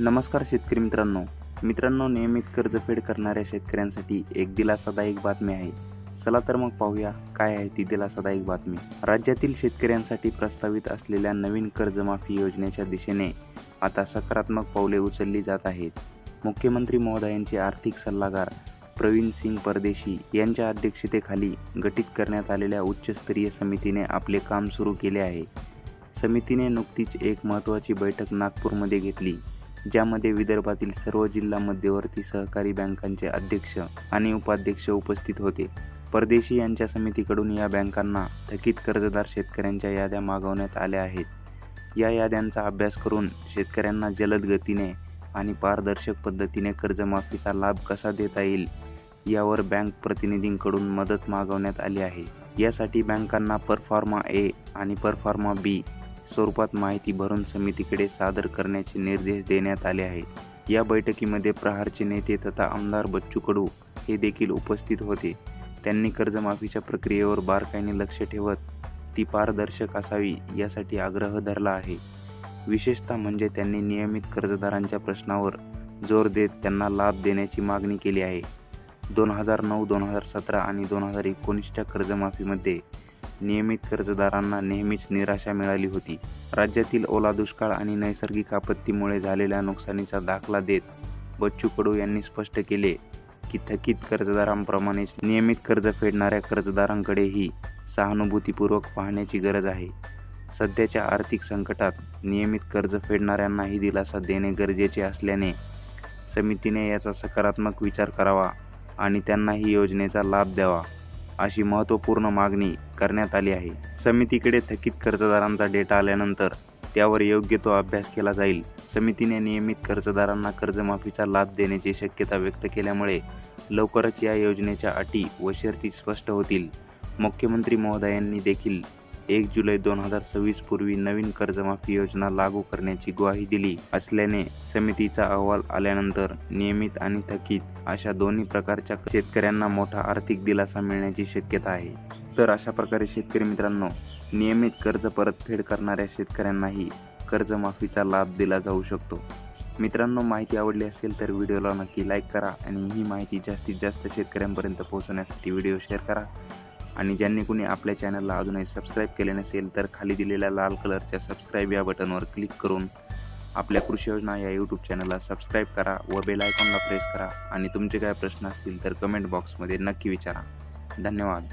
नमस्कार शेतकरी मित्रांनो. मित्रांनो नियमित कर्जफेड करणाऱ्या शेतकऱ्यांसाठी एक दिलासादायक बातमी आहे. चला तर मग पाहूया काय आहे ती दिलासादायक बातमी. राज्यातील शेतकऱ्यांसाठी प्रस्तावित असलेल्या नवीन कर्जमाफी योजनेच्या दिशेने आता सकारात्मक पावले उचलली जात आहेत. मुख्यमंत्री महोदयांचे आर्थिक सल्लागार प्रवीण सिंग परदेशी यांच्या अध्यक्षतेखाली गठीत करण्यात आलेल्या उच्चस्तरीय समितीने आपले काम सुरू केले आहे. समितीने नुकतीच एक महत्त्वाची बैठक नागपूरमध्ये घेतली. ज्यामध्ये विदर्भातील सर्व जिल्हा मध्यवर्ती सहकारी बँकांचे अध्यक्ष आणि उपाध्यक्ष उपस्थित होते. परदेशी यांच्या समितीकडून या बँकांना थकीत कर्जदार शेतकऱ्यांच्या याद्या मागवण्यात आल्या आहेत. या याद्यांचा अभ्यास करून शेतकऱ्यांना जलद गतीने आणि पारदर्शक पद्धतीने कर्जमाफीचा लाभ कसा देता येईल यावर बँक प्रतिनिधींकडून मदत मागवण्यात आली आहे. यासाठी बँकांना परफॉर्मा ए आणि परफॉर्मा बी स्वरूपात माहिती भरून समितीकडे सादर करण्याचे निर्देश देण्यात आले आहेत. या बैठकीमध्ये प्रहारचे नेते तथा आमदार बच्चू कडू हे देखील उपस्थित होते. त्यांनी कर्जमाफीच्या प्रक्रियेवर बारकाईने लक्ष ठेवत ती पारदर्शक असावी यासाठी आग्रह धरला आहे. विशेषतः म्हणजे त्यांनी नियमित कर्जदारांच्या प्रश्नावर जोर देत त्यांना लाभ देण्याची मागणी केली आहे. दोन हजार नऊ दोन हजार सतरा आणि दोन हजार एकोणीसच्या कर्जमाफीमध्ये नियमित कर्जदारांना नेहमीच निराशा मिळाली होती. राज्यातील ओला दुष्काळ आणि नैसर्गिक आपत्तीमुळे झालेल्या नुकसानीचा दाखला देत बच्चू कडू यांनी स्पष्ट केले की थकीत कर्जदारांप्रमाणेच नियमित कर्ज फेडणाऱ्या कर्जदारांकडेही सहानुभूतीपूर्वक पाहण्याची गरज आहे. सध्याच्या आर्थिक संकटात नियमित कर्ज फेडणाऱ्यांनाही दिलासा देणे गरजेचे असल्याने समितीने याचा सकारात्मक विचार करावा आणि त्यांनाही योजनेचा लाभ द्यावा. अशी महत्त्वपूर्ण मागणी करण्यात आली आहे. समितीकडे थकीत कर्जदारांचा डेटा आल्यानंतर त्यावर योग्य तो अभ्यास केला जाईल. समितीने नियमित कर्जदारांना कर्जमाफीचा लाभ देण्याची शक्यता व्यक्त केल्यामुळे लवकरच या योजनेच्या अटी व शर्ती स्पष्ट होतील. मुख्यमंत्री महोदयांनी देखील एक जुलै दोन हजार सव्वीस पूर्वी नवीन कर्जमाफी योजना लागू करण्याची ग्वाही दिली. असल्याने समितीचा अहवाल आल्यानंतर नियमित आणि थकीत अशा दोन्ही प्रकारच्या शेतकऱ्यांना मोठा आर्थिक दिलासा मिळण्याची शक्यता आहे. तर अशा प्रकारे शेतकरी मित्रांनो नियमित कर्ज परतफेड करणाऱ्या शेतकऱ्यांनाही कर्जमाफीचा लाभ दिला जाऊ शकतो. मित्रांनो माहिती आवडली असेल तर व्हिडिओला नक्की लाईक करा आणि ही माहिती जास्तीत जास्त शेतकऱ्यांपर्यंत पोहोचवण्यासाठी व्हिडिओ शेअर करा. आणि ज्यांनी कुणी आपल्या चॅनलला अजूनही सबस्क्राईब केले नसेल तर खाली दिलेल्या लाल कलरच्या सबस्क्राईब या बटनवर क्लिक करून आपल्या कृषी योजना या यूट्यूब चॅनलला सबस्क्राईब करा व बेल आयकॉनला प्रेस करा. आणि तुमचे काय प्रश्न असतील तर कमेंट बॉक्समध्ये नक्की विचारा. धन्यवाद.